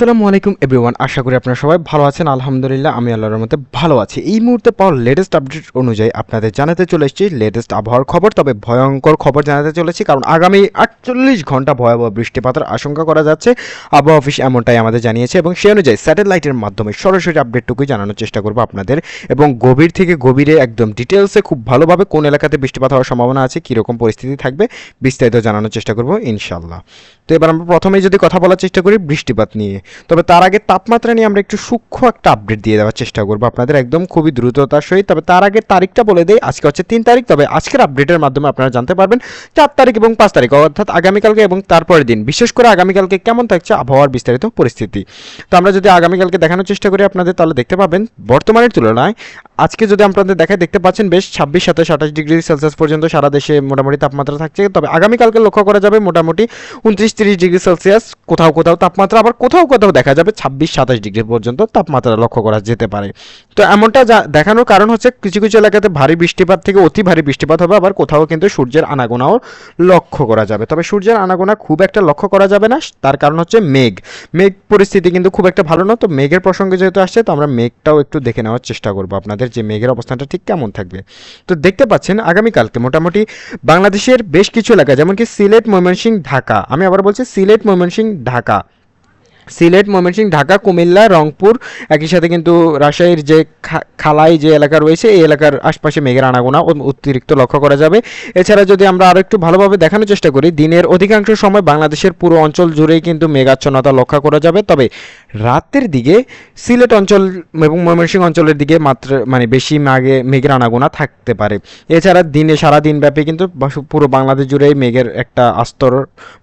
আসসালামু আলাইকুম এভরিওয়ান আশা করি আপনারা সবাই ভালো আছেন। আলহামদুলিল্লাহ, আমি আল্লাহর মধ্যে ভালো আছি। এই মুহূর্তে পাওয়ার লেটেস্ট আপডেট অনুযায়ী আপনাদের জানাতে চলে এসেছি লেটেস্ট আবহাওয়ার খবর। তবে ভয়ঙ্কর খবর জানাতে চলেছি, কারণ আগামী আটচল্লিশ ঘণ্টা ভয়াবহ বৃষ্টিপাতের আশঙ্কা করা যাচ্ছে। আবহাওয়া অফিস এমনটাই আমাদের জানিয়েছে এবং সেই অনুযায়ী স্যাটেলাইটের মাধ্যমে সরাসরি আপডেটটুকুই জানানোর চেষ্টা করব আপনাদের। এবং গভীর থেকে গভীরে একদম ডিটেলসে খুব ভালোভাবে কোন এলাকাতে বৃষ্টিপাত হওয়ার সম্ভাবনা আছে, কীরকম পরিস্থিতি থাকবে, বিস্তারিত জানানোর চেষ্টা করব ইনশাল্লাহ তো এবার আমরা প্রথমেই যদি কথা বলার চেষ্টা করি বৃষ্টিপাত নিয়ে। তবে তার আগে তাপমাত্রা নিয়ে আমরা একটু সূক্ষ্ম একটা আপডেট দিয়ে দেওয়ার চেষ্টা করব আপনাদের একদম খুবই দ্রুততার সহিত। তবে তার আগে তারিখটা বলে দেয় আজকে হচ্ছে তিন তারিখ, তবে আজকের আপডেটের মাধ্যমে আপনারা জানতে পারবেন চার তারিখ এবং পাঁচ তারিখ, অর্থাৎ আগামীকালকে এবং তারপরের দিন। বিশেষ করে আগামীকালকে কেমন থাকছে আবহাওয়ার বিস্তারিত পরিস্থিতি। তো আমরা যদি আগামীকালকে দেখানোর চেষ্টা করি আপনাদের, তাহলে দেখতে পাবেন, বর্তমানের তুলনায় আজকে যদি আপনাদের দেখায়, দেখতে পাচ্ছেন বেশ ছাব্বিশ, সাতাশ, আঠাশ ডিগ্রি সেলসিয়াস পর্যন্ত সারা দেশে মোটামুটি তাপমাত্রা থাকছে। তবে আগামীকালকে লক্ষ্য করা যাবে মোটামুটি উনত্রিশ, তিরিশ ডিগ্রি সেলসিয়াস, কোথাও কোথাও তাপমাত্রা, আবার কোথাও কোথাও দেখা যাবে ছাব্বিশ, সাতাশ ডিগ্রি পর্যন্ত তাপমাত্রা লক্ষ্য করা যেতে পারে। তো এমনটা যা দেখানোর কারণ হচ্ছে, কিছু কিছু এলাকাতে ভারী বৃষ্টিপাত থেকে অতি ভারী বৃষ্টিপাত হবে, আবার কোথাও কিন্তু সূর্যের আনাগোনাও লক্ষ্য করা যাবে। তবে সূর্যের আনাগোনা খুব একটা লক্ষ্য করা যাবে না, তার কারণ হচ্ছে মেঘ। মেঘ পরিস্থিতি কিন্তু খুব একটা ভালো না তো মেঘের প্রসঙ্গে যেহেতু আসছে, তো আমরা মেঘটাও একটু দেখে নেওয়ার চেষ্টা করব আপনাদের যে মেঘের অবস্থানটা ঠিক কেমন থাকবে। তো দেখতে পাচ্ছেন আগামীকালকে মোটামুটি বাংলাদেশের বেশ কিছু এলাকা যেমন কি সিলেট, ময়মনসিংহ, ঢাকা। আমি আবার বলছি সিলেট, ময়মনসিংহ, ঢাকা। সিলেট, ময়মনসিংহ, ঢাকা, কুমিল্লা, রংপুর, একই সাথে কিন্তু রাজশাহীর যে খালাই যে এলাকা রয়েছে, এই এলাকার আশপাশে মেঘের আনাগোনা অতিরিক্ত লক্ষ্য করা যাবে। এছাড়া যদি আমরা আরও একটু ভালোভাবে দেখানোর চেষ্টা করি, দিনের অধিকাংশ সময় বাংলাদেশের পুরো অঞ্চল জুড়েই কিন্তু মেঘাচ্ছন্নতা লক্ষ্য করা যাবে। তবে রাতের দিকে সিলেট অঞ্চল এবং ময়মনসিংহ অঞ্চলের দিকে মাত্র মানে বেশি মেঘে মেঘের আনাগোনা থাকতে পারে। এছাড়া দিনে সারা দিন ব্যাপী কিন্তু পুরো বাংলাদেশ জুড়েই মেঘের একটা আস্তর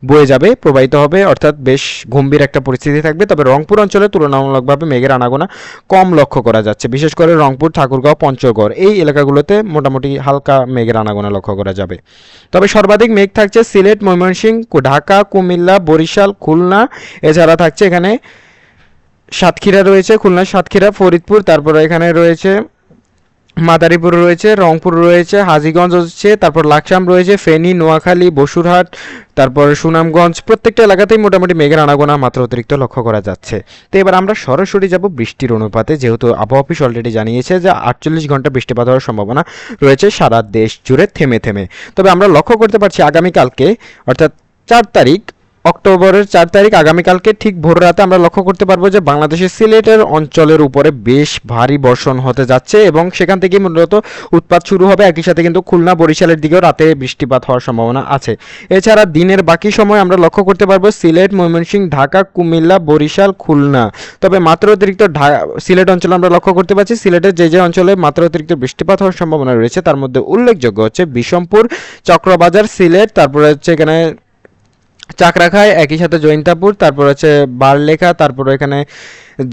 বয়ে যাবে, প্রবাহিত হবে। অর্থাৎ বেশ গম্ভীর একটা পরিস্থিতি থাকবে। তবে রংপুর অঞ্চলে তুলনামূলকভাবে মেঘের আনাগোনা কম লক্ষ্য করা যাচ্ছে। বিশেষ করে রংপুর, ঠাকুরগাঁও, পঞ্চগড় এই এলাকাগুলোতে মোটামুটি হালকা মেঘের আনাগোনা লক্ষ্য করা যাবে। তবে সর্বাধিক মেঘ থাকছে সিলেট ময়মনসিংহ ঢাকা, কুমিল্লা, বরিশাল, খুলনা। এছাড়া থাকছে এখানে সাতক্ষীরা রয়েছে, খুলনা, সাতক্ষীরা, ফরিদপুর, তারপরে এখানে রয়েছে মাদারীপুর রয়েছে, রংপুর রয়েছে, হাজীগঞ্জ হচ্ছে তারপর লাকসাম রয়েছে, ফেনী, নোয়াখালী, বসুরহাট, তারপর সুনামগঞ্জ, প্রত্যেকটা এলাকাতেই মোটামুটি মেঘের আনাগোনা মাত্র অতিরিক্ত লক্ষ্য করা যাচ্ছে। তো এবার আমরা সরাসরি যাব বৃষ্টির অনুপাতে, যেহেতু আবহাওয়া অফিস অলরেডি জানিয়েছে যে আটচল্লিশ ঘণ্টা বৃষ্টিপাত হওয়ার সম্ভাবনা রয়েছে সারা দেশ জুড়ে থেমে থেমে। তবে আমরা লক্ষ্য করতে পারছি আগামীকালকে, অর্থাৎ চার তারিখ অক্টোবরের চার তারিখ, আগামীকালকে ঠিক ভোর রাতে আমরা লক্ষ্য করতে পারব যে বাংলাদেশের সিলেটের অঞ্চলের উপরে বেশ ভারী বর্ষণ হতে যাচ্ছে এবং সেখান থেকে মূলত উৎপাত শুরু হবে। একই সাথে কিন্তু খুলনা, বরিশালের দিকেও রাতে বৃষ্টিপাত হওয়ার সম্ভাবনা আছে। এছাড়া দিনের বাকি সময় আমরা লক্ষ্য করতে পারব সিলেট, ময়মনসিংহ, ঢাকা, কুমিল্লা, বরিশাল, খুলনা। তবে মাত্র অতিরিক্ত সিলেট অঞ্চলে আমরা লক্ষ্য করতে পারছি। সিলেটের যে যে অঞ্চলে মাত্র অতিরিক্ত বৃষ্টিপাত হওয়ার সম্ভাবনা রয়েছে, তার মধ্যে উল্লেখযোগ্য হচ্ছে বিষমপুর চক্রবাজার, সিলেট, তারপরে হচ্ছে এখানে চাকরাখায় একই সাথে জৈন্তাপুর, তারপর হচ্ছে বারলেখা, তারপর এখানে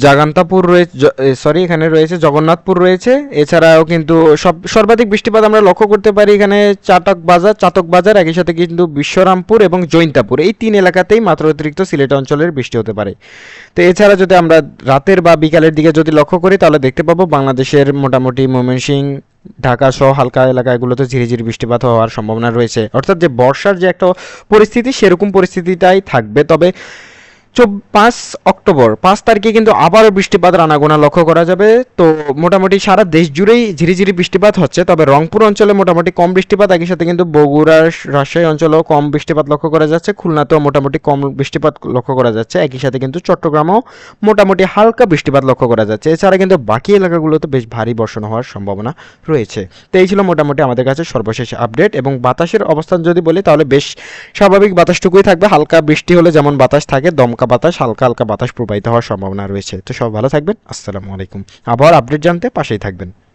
জাগান্তাপুর রয়েছে সরি এখানে রয়েছে, জগন্নাথপুর রয়েছে। এছাড়াও কিন্তু সব, সর্বাধিক বৃষ্টিপাত আমরা লক্ষ্য করতে পারি এখানে চাটক বাজার, চাতক বাজার, একই সাথে কিন্তু বিশ্বরামপুর এবং জৈন্তাপুর। এই তিন এলাকাতেই মাত্র অতিরিক্ত সিলেট অঞ্চলের বৃষ্টি হতে পারে। তো এছাড়া যদি আমরা রাতের বা বিকালের দিকে যদি লক্ষ্য করি, তাহলে দেখতে পাবো বাংলাদেশের মোটামুটি ময়মনসিংহ ঢাকা সহ হালকা এলাকাগুলোতে ঝিরিঝিরি ঝিরি বৃষ্টিপাত হওয়ার সম্ভাবনা রয়েছে। অর্থাৎ যে বর্ষার যে একটা পরিস্থিতি, সেরকম পরিস্থিতিটাই থাকবে। তবে পাঁচ অক্টোবর, পাঁচ তারিখে কিন্তু আবারও বৃষ্টিপাতের আনাগোনা লক্ষ্য করা যাবে। তো মোটামুটি সারা দেশ জুড়েই ঝিরিঝিরি বৃষ্টিপাত হচ্ছে, তবে রংপুর অঞ্চলে মোটামুটি কম বৃষ্টিপাত, একই সাথে কিন্তু বগুড়া রাজশাহী অঞ্চলেও কম বৃষ্টিপাত লক্ষ্য করা যাচ্ছে। খুলনাতেও মোটামুটি কম বৃষ্টিপাত লক্ষ্য করা যাচ্ছে, একই সাথে কিন্তু চট্টগ্রামেও মোটামুটি হালকা বৃষ্টিপাত লক্ষ্য করা যাচ্ছে। এছাড়া কিন্তু বাকি এলাকাগুলোতে বেশ ভারী বর্ষণ হওয়ার সম্ভাবনা রয়েছে। তো এই ছিল মোটামুটি আমাদের কাছে সর্বশেষ আপডেট, এবং বাতাসের অবস্থান যদি বলি, তাহলে বেশ স্বাভাবিক বাতাসটুকুই থাকবে। হালকা বৃষ্টি হলে যেমন বাতাস থাকে, দমকা বাতাস, হালকা হালকা বাতাস প্রবাহিত হওয়ার সম্ভাবনা রয়েছে। তো সব ভালো থাকবেন। আসসালামু আলাইকুম। আবহাওয়ার আপডেট জানতে পাশেই থাকবেন।